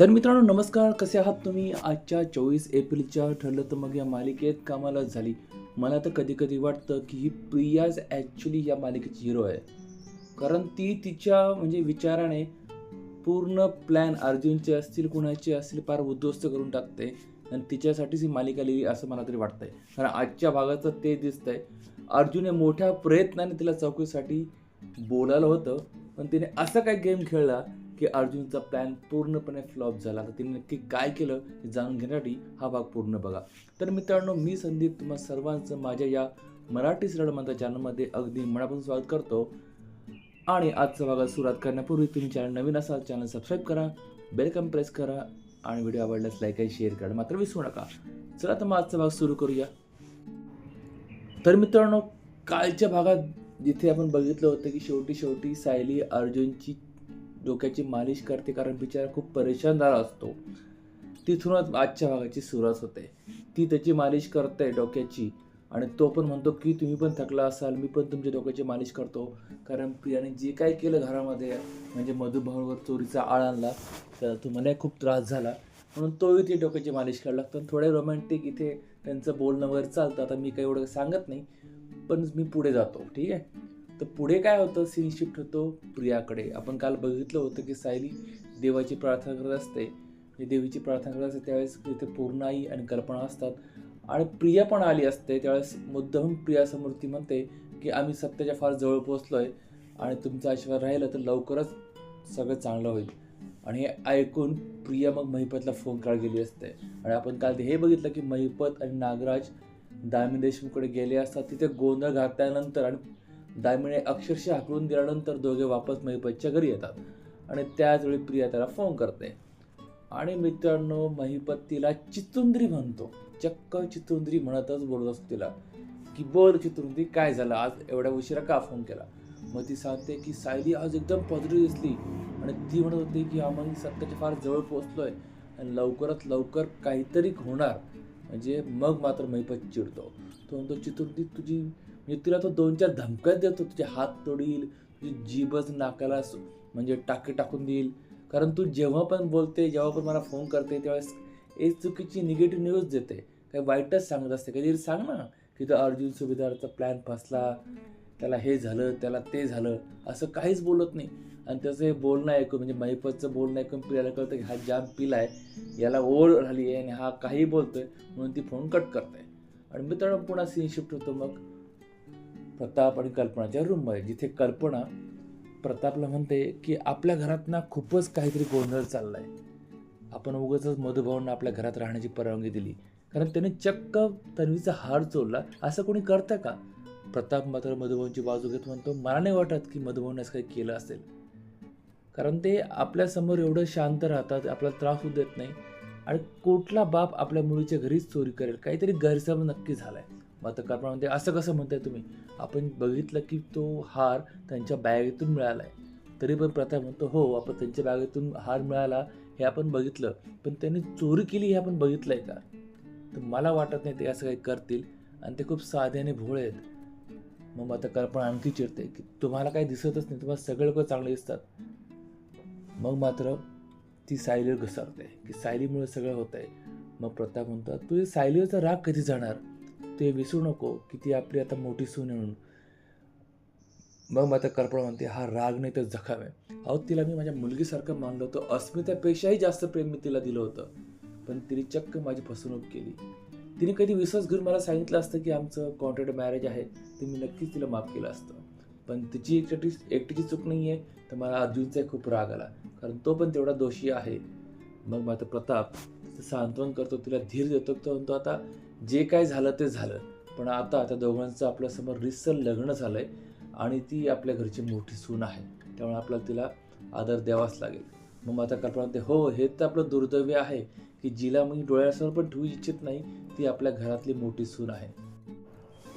तर मित्रांनो नमस्कार. कसे आहात तुम्ही? आजच्या चोवीस एप्रिलच्या ठरलं तर मग या मालिकेत कामाला झाली. मला तर कधी कधी वाटतं की ही प्रियाज ॲक्च्युली या मालिकेची हिरो आहे. कारण ती तिच्या म्हणजे विचाराने पूर्ण प्लॅन अर्जुनचे असतील कुणाचे असतील फार उद्ध्वस्त करून टाकते. आणि तिच्यासाठीच ही मालिका लिहिली असं मला तरी वाटतंय. कारण आजच्या भागाचं ते दिसतंय. अर्जुनने मोठ्या प्रयत्नाने तिला चौकशीसाठी बोलायला होतं. पण तिने असं काय गेम खेळला की अर्जुनचा प्लॅन पूर्णपणे फ्लॉप झाला. तर तिने नक्की काय केलं हे जाणून घेण्यासाठी हा भाग पूर्ण बघा. तर मित्रांनो मी संदीप तुम्हा सर्वांचं माझ्या या मराठी सरळ चॅनलमध्ये अगदी मनापासून स्वागत करतो. आणि आजच्या भागात सुरुवात करण्यापूर्वी तुम्ही चॅनल नवीन असाल चॅनल सबस्क्राईब करा बेलकम प्रेस करा आणि व्हिडिओ आवडल्यास लाईक आणि शेअर करा मात्र विसरू नका. चला तर मग आजचा भाग सुरू करूया. तर मित्रांनो कालच्या भागात जिथे आपण बघितलं होतं की शेवटी शेवटी सायली अर्जुनची डोक्याची मालिश करते कारण बिचारा खूप परेशान झाला असतो. तिथूनच आजच्या भागाची सुरुवात होते. ती त्याची मालिश करते डोक्याची आणि तो पण म्हणतो की तुम्ही पण थकला असाल मी पण तुमच्या डोक्याची मालिश करतो. कारण प्रियाने जे काय केलं घरामध्ये म्हणजे मधुभाऊवर चोरीचा आळ आणला तर तुम्हालाही खूप त्रास झाला. म्हणून तोही ती डोक्याची मालिश करायला लागतो. थोडे रोमॅन्टिक इथे त्यांचं बोलणं वगैरे चालतं. आता मी काही एवढं सांगत नाही पण मी पुढे जातो. ठीक आहे? तर पुढे काय होतं? सीन शिफ्ट होतो प्रियाकडे. आपण काल बघितलं होतं की सायली देवाची प्रार्थना करत असते. म्हणजे देवीची प्रार्थना करत असते त्यावेळेस तिथे पूर्णाई आणि कल्पना असतात. आणि प्रिया पण आली असते. त्यावेळेस मुद्दाहून प्रियासमोर ती म्हणते की आम्ही सत्याच्या फार जवळ पोहोचलो आहे आणि तुमचा आशीर्वाद राहिला तर लवकरच सगळं चांगलं होईल. आणि हे ऐकून प्रिया मग महिपतला फोन काळ गेली असते. आणि आपण काल हे बघितलं की महिपत आणि नागराज दामिनी देशमुखकडे गेले असतात. तिथे गोंधळ घातल्यानंतर आणि दामिनी अक्षरशः हाकलून दिल्यानंतर दोघे वापस महिपतच्या घरी येतात. आणि त्याच वेळी प्रिया त्याला फोन करते. आणि मित्रांनो महिपत तिला चितुंद्री म्हणतो. चक्क चितुंद्री म्हणतच बोलत असतो तिला. की बोल चितुंद्री काय झालं? आज एवढ्या उशिरा का फोन केला? मग ती सांगते की सायली आज एकदम पॉझिटिव्ह दिसली. आणि ती म्हणत होती की आम्ही सत्याच्या फार जवळ पोचलोय आणि लवकरात लवकर काहीतरी होणार. म्हणजे मग मात्र महिपत चिडतो. तो म्हणतो चितुंद्री तुझी म्हणजे तुला तो दोन चार धमक्यात देतो तुझे हात तोडील तुझी जीभच नाकाला म्हणजे टाके टाकून देईल. कारण तू जेव्हा पण बोलते जेव्हा पण मला फोन करते त्यावेळेस एक चुकीची निगेटिव्ह न्यूज देते. काही वाईटच सांगत असते. कधी सांग ना की तो अर्जुन सुभेदारचा प्लॅन फसला त्याला हे झालं त्याला ते झालं असं काहीच बोलत नाही. आणि त्याचं हे बोलणं ऐकून म्हणजे महिपतचं बोलणं ऐकून पिल्याला कळतं की हा जाम पिलाय याला ओढ झाली आहे आणि हा काही बोलतोय म्हणून ती फोन कट करते आणि मित्रांनो पुन्हा सीन शिफ्ट होतो मग. प्रताप आणि कल्पनाच्या रूममध्ये जिथे कल्पना प्रतापला म्हणते की आपल्या घरात ना खूपच काहीतरी गोंधळ चालला आहे आपण उगाच मधुभाऊंना आपल्या घरात राहण्याची परवानगी दिली. कारण त्याने चक्क तन्वीचा हार चोरला. असं कोणी करतं का? प्रताप मात्र मधुभाऊंची बाजू घेत म्हणतो मला नाही वाटत की मधुभाऊने असं काही केलं असेल. कारण ते आपल्यासमोर एवढं शांत राहतात आपल्याला त्रास होऊ देत नाही. आणि कुठला बाप आपल्या मुलीच्या घरीच चोरी करेल? काहीतरी गैरसमज नक्की झाला आहे मग आता कल्पना म्हणते असं कसं म्हणताय तुम्ही? आपण बघितलं की तो हार त्यांच्या बॅगेतून मिळाला आहे तरी पण प्रताप म्हणतो हो आपण त्यांच्या बॅगेतून हार मिळाला हे आपण बघितलं पण त्यांनी चोरी केली हे आपण बघितलं आहे का? तर मला वाटत नाही ते असं काही करतील आणि ते खूप साधे आणि भोळे आहेत. मग आता कल्पना आणखी चिडते की तुम्हाला काही दिसतच नाही तुम्हाला सगळे लोक चांगले दिसतात. मग मात्र ती सायलीवर घसरते की सायलीमुळे सगळं होत आहे मग प्रताप म्हणतात तुझी सायलीवरचा राग कधी जाणार? ते विसरू नको की ती आपली आता मोठी सून म्हणून. मग मात्र कर्पण म्हणते हा राग नाही तर जखम आहे. अहो तिला मी माझ्या मुलगीसारखं मानलं होतं. अस्मितापेक्षाही जास्त प्रेम मी तिला दिलं होतं. पण तिने चक्क माझी फसवणूक केली. तिने कधी विश्वास घेऊन मला सांगितलं असतं की आमचं कॉन्ट्रॅक्ट मॅरेज आहे ते मी नक्कीच तिला माफ केलं असतं. पण तिची एकटी एकटीची चूक नाही आहे तर मला अजूनचाही खूप राग आला. कारण तो पण तेवढा दोषी आहे. मग मात्र प्रताप सांत्वन करतो तिला धीर देतो तो म्हणतो आता जे काय झालं ते झालं. पण आता त्या दोघांचं आपल्यासमोर रिसल लग्न झालं आहे आणि ती आपल्या घरची मोठी सून आहे. त्यामुळे आपल्याला तिला आदर द्यावाच लागेल. मग माता कल्पना म्हणते हो हे तर आपलं दुर्दैव्य आहे की जिला मी डोळ्यासमोर पण ठेवू इच्छित नाही. ती आपल्या घरातली मोठी सून आहे.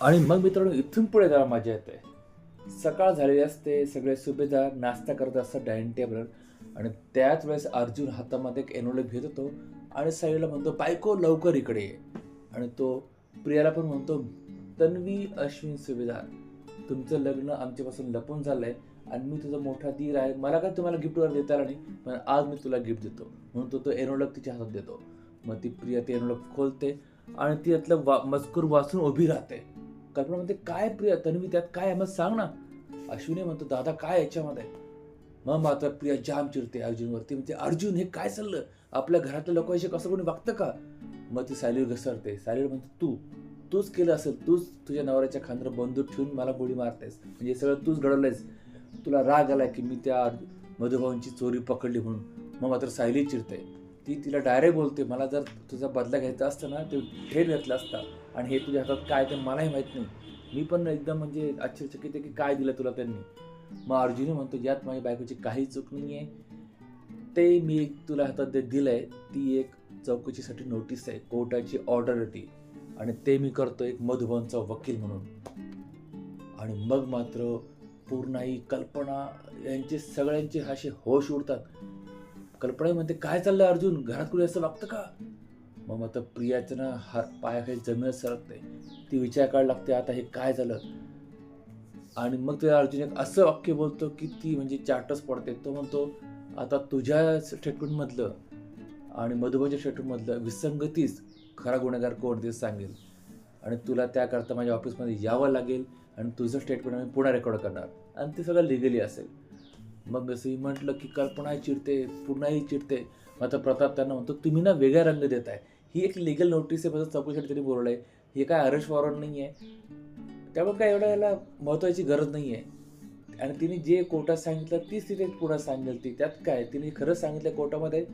आणि मग मित्रांनो इथून पुढे जरा मजा येते. सकाळ झालेली असते सगळे सुभेदार नाश्ता करत असतात डायनिंग टेबलवर. आणि त्याच वेळेस अर्जुन हातामध्ये एक एनोले घेत होतो आणि साईडला म्हणतो बायको लवकर इकडे ये. आणि तो प्रियाला पण म्हणतो तन्वी अश्विन सुभेदार तुमचं लग्न आमच्यापासून लपून झालं आहे आणि मी तुझा मोठा धीर आहे. मला काय तुम्हाला गिफ्ट वगैरे देता नाही पण आज मी तुला गिफ्ट देतो. म्हणून तो तो एनोलॉग तिच्या हातात देतो. मग ती प्रिया ते एनोलॉग खोलते आणि ती त्यातलं वा मजकूर वाचून उभी राहते. कल्पना म्हणते काय प्रिया तन्वी त्यात काय आहे? मग सांग ना. अश्विनी म्हणतो दादा काय याच्यामध्ये? मग मात्र प्रिया जाम चिरते अर्जुनवरती. म्हणते अर्जुन हे काय चाललं? आपल्या घरातल्या लोकांशी कसं कोणी वागतं का? मग ती सायलीवर घसरते. सायलीवर म्हणते तू तूच केलं असेल तूच तुझ्या नवऱ्याच्या खांद्र बंदूक ठेवून मला गोळी मारतेस. म्हणजे सगळं तूच घडवलंयस. तुला राग आला की मी त्या मधुभाऊंची चोरी पकडली म्हणून. मग मात्र सायली चिरते ती तिला डायरेक्ट बोलते मला जर तुझा बदला घ्यायचा असता ना ते ठेट घेतला असता. आणि हे तुझ्या हातात काय ते मलाही माहीत नाही. मी पण एकदम म्हणजे आश्चर्यचकित आहे की काय दिलं तुला त्यांनी. मग अर्जुनी म्हणतो यात माझ्या बायकोची काही चूक नाही आहे ते मी एक तुला हातात जे आहे ती एक चौकशीसाठी नोटीस आहे. कोर्टाची ऑर्डर आहे ती. आणि ते मी करतो एक मधुबनचा वकील म्हणून. आणि मग मात्र पूर्ण ही कल्पना यांचे सगळ्यांचे हाशे होश उडतात. कल्पना म्हणते काय चाललंय अर्जुन? घरात कुणी असं वागतं का? मग मात्र प्रियाचं ना हात पायाखाली जमीनच सरकते. ती विचार करायला लागते आता हे काय झालं? आणि मग ते अर्जुन एक असं वाक्य बोलतो की ती म्हणजे चाटच पडते. तो म्हणतो आता तुझ्या स्टेटमेंटमधलं आणि मधुबनच्या शेटूमधलं विसंगतीच खरा गुन्हेगार कोर्ट दिवस सांगेल. आणि तुला त्याकरता माझ्या ऑफिसमध्ये यावं लागेल आणि तुझं स्टेटमेंट आम्ही पुन्हा रेकॉर्ड करणार. आणि ते सगळं लिगली असेल. मग मी म्हटलं की कल्पनाही चिडते पुन्हाही चिडते. मात्र प्रताप त्यांना म्हणतो तुम्ही ना वेगळा रंग देत आहे ही एक लिगल नोटीस आहे माझं चौकशीसाठी त्यांनी बोललं आहे हे काय अरेस्ट वॉरंट नाही आहे त्यामुळे काय एवढं याला महत्त्वाची गरज नाही आहे आणि तिने जे कोर्टात सांगितलं तीच तिथे पुन्हा सांगेल ती. त्यात काय? तिने खरंच सांगितलं कोर्टामध्ये?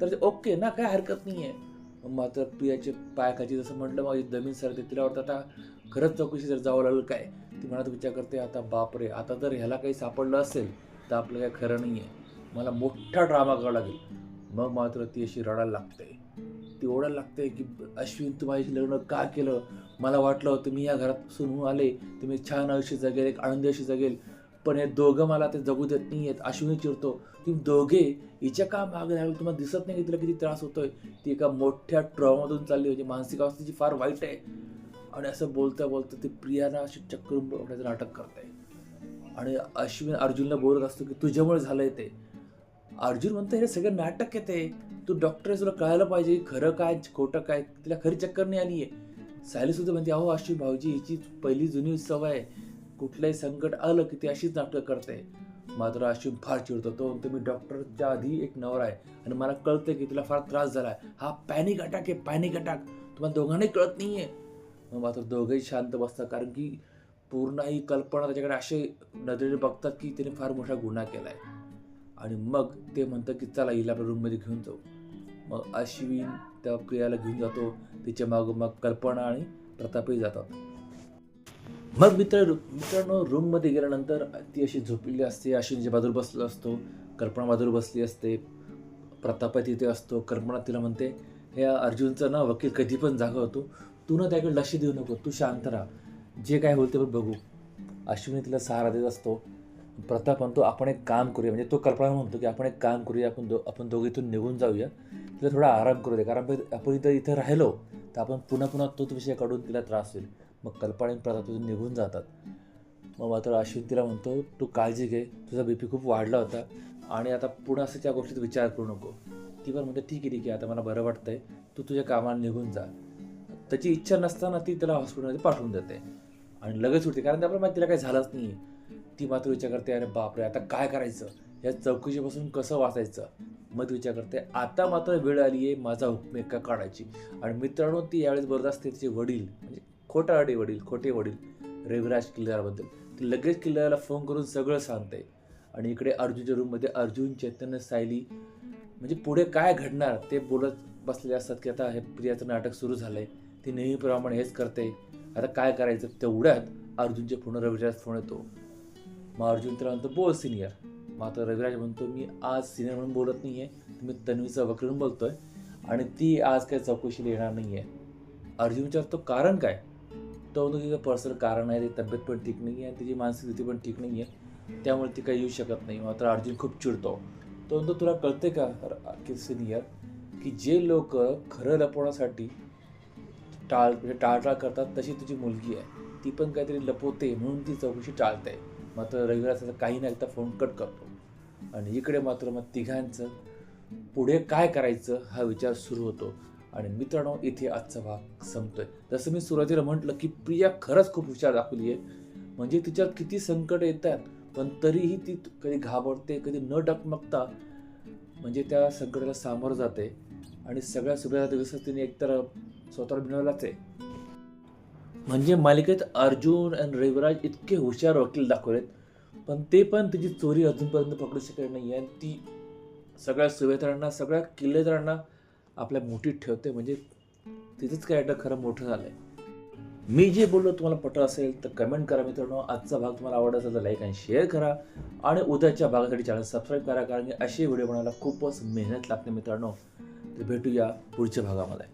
तर ते ओके ना काय हरकत नाही आहे मात्र प्रियाचे पायाखाची जसं म्हटलं माझी जमीन सरते तिला वाटतं आता खरंच चौकशी जर जावं लागलं काय ती मनात विचार करते आता बापरे आता जर ह्याला काही सापडलं असेल तर आपलं काय खरं नाही आहे मला मोठा ड्रामा करावा लागेल. मग मात्र ती अशी रडायला लागते. ती ओढायला लागते की अश्विन तू लग्न का केलं? मला वाटलं होतं मी या घरात सुनून आले तुम्ही छान आयुष्य जगेल एक आनंदी आयुष्य जगेल. पण हे दोघं मला ते जगू देत नाही आहेत अश्विनी चिरतो ती दोघे हिच्या का मागे लागलं तुम्हाला दिसत नाही की तिला किती त्रास होतोय? ती एका मोठ्या ट्रॉमातून चालली म्हणजे मानसिक अवस्थेची फार वाईट आहे. आणि असं बोलता बोलता ते प्रियाना अशी चक्कर उडवण्याचं नाटक करते. आणि अश्विन अर्जुनला बोलत असतो की तुझ्यामुळे झालंय ते. अर्जुन म्हणतो हे सगळं नाटक आहे ते. तू डॉक्टर आहे तुला कळायला पाहिजे. खरं काय खोटं काय? तिला खरी चक्कर नाही आली आहे सायली सुद्धा म्हणते अहो अश्विन भाऊजी हिची पहिली जुनी सवय आहे. कुठलंही संकट आलं की ती अशीच नाटकं करते. मात्र अश्विन फार चिडतो तो. म्हणतो मी डॉक्टरच्या आधी एक नवरा आहे आणि मला कळतं की तुला फार त्रास झाला आहे हा पॅनिक अटॅक आहे पॅनिक अटॅक तुम्हाला दोघांनाही कळत नाही आहे मग मात्र दोघंही शांत बसतात कारण की पूर्ण ही कल्पना त्याच्याकडे असे नजरेने बघतात की त्याने फार मोठा गुन्हा केला आहे आणि मग ते म्हणतं की चला हिला आपल्या रूममध्ये घेऊन जाऊ. मग अश्विन त्या प्रियाला घेऊन जातो. तिच्या मागं मग कल्पना आणि प्रतापही जातात. मग मित्र मित्रांनो रूममध्ये गेल्यानंतर ती अशी झोपलेली असते. अश्विनीच्या बाजूला बसला असतो. कल्पना बाजूला बसली असते. प्रताप तिथे असतो. कल्पना तिला म्हणते हे अर्जुनचा ना वकील कधी पण जागा होतो. तू ना त्याकडे लक्ष देऊ नको. तू शांत राहा. जे काय होईल ते पण बघू. अश्विनी तिला सहारा देत असतो. प्रताप म्हणतो आपण एक काम करूया. म्हणजे तो कल्पना म्हणतो की आपण एक काम करूया. आपण दो आपण दोघीतून निघून जाऊया. तिला थोडा आराम करू दे कारण आपण इथं इथं राहिलो तर आपण पुन्हा पुन्हा तोच विषय काढून तिला त्रास होईल. मग कल्पना आणि प्रताप तिथून निघून जातात. मग मात्र अश्विन तिला म्हणतो तू काळजी घे तुझा बी पी खूप वाढला होता आणि आता पुन्हा असं त्या गोष्टीत विचार करू नको. ती पण म्हणते ठीक आहे ठीक आहे आता मला बरं वाटतंय. तू तुझ्या कामाला निघून जा. त्याची इच्छा नसताना ती त्याला हॉस्पिटलमध्ये पाठवून देते. आणि लगेच उठते कारण त्याप्रमाणे तिला काही झालंच नाही ती मात्र विचार करते अरे बापरे आता काय करायचं? या चौकशीपासून कसं वाचायचं? मग ती विचार करते आता मात्र वेळ आली आहे माझा हुकमेका काढायची. आणि मित्रांनो ती यावेळेस बरोबर असते तिचे वडील म्हणजे खोटारडे वडील खोटे वडील रविराज किल्ल्याबद्दल. ती लगेच किल्ल्याला फोन करून सगळं सांगते आणि इकडे अर्जुनच्या रूममध्ये अर्जुन चैतन्य सायली म्हणजे पुढे काय घडणार ते बोलत बसलेले असतात की आता हे प्रियाचं नाटक सुरू झालं आहे ती नेहमीप्रमाणे हेच करते. आता काय करायचं? तेवढ्यात अर्जुनचे फोन रविराज फोन येतो. मग अर्जुन तर म्हणतो बोल सिनियर मग आता रविराज म्हणतो मी आज सिनियर म्हणून बोलत नाही आहे मी तन्वीचा वकील बोलतो आहे आणि ती आज काही चौकशीला येणार नाही आहे अर्जुन विचारतो कारण काय? तो म्हणतो पर्सनल कारण आहे ती तब्येत पण ठीक नाही आहे तिची मानसिक स्थिती पण ठीक नाही आहे त्यामुळे ती काही येऊ शकत नाही. मात्र अर्जुन खूप चिडतो. तो म्हणतो तुला कळते का की सिनियर की जे लोक खरं लपवण्यासाठी टाळ म्हणजे टाळटाळ करतात तशी तुझी मुलगी आहे. ती पण काहीतरी लपवते म्हणून ती चौकशी टाळते. मात्र रविवार त्याचा काही नाही एकदा फोन कट करतो. आणि इकडे मात्र मग तिघांचं पुढे काय करायचं हा विचार सुरू होतो. आणि मित्रांनो इथे आजचा भाग संपतोय. जसं मी सुरुवातीला म्हटलं की प्रिया खरंच खूप हुशार दाखवली आहे. म्हणजे तिच्यावर किती संकट येतात पण तरीही ती कधी घाबरते कधी न डकमकता म्हणजे त्या संकटाला सामोरं जाते. आणि सगळ्या सगळ्या दिवसात तिने एकतर स्वतःला मिळवलाच आहे. म्हणजे मालिकेत अर्जुन आणि रविराज इतके हुशार वकील दाखवलेत पण ते पण तिची चोरी अजूनपर्यंत पकडू शकले नाही आणि ती सगळ्या सुभेदारांना सगळ्या किल्लेदारांना आपल्या मोठीत ठेवते म्हणजे तिथंच कॅरेक्टर खरं मोठं झालं आहे मी जे बोललो तुम्हाला पटलं असेल तर कमेंट करा मित्रांनो. आजचा भाग तुम्हाला आवडत असेल तर लाईक आणि शेअर करा. आणि उद्याच्या भागासाठी चॅनल सबस्क्राईब करा कारण की असे व्हिडिओ बनवायला खूपच मेहनत लागते मित्रांनो. तर भेटूया पुढच्या भागामध्ये.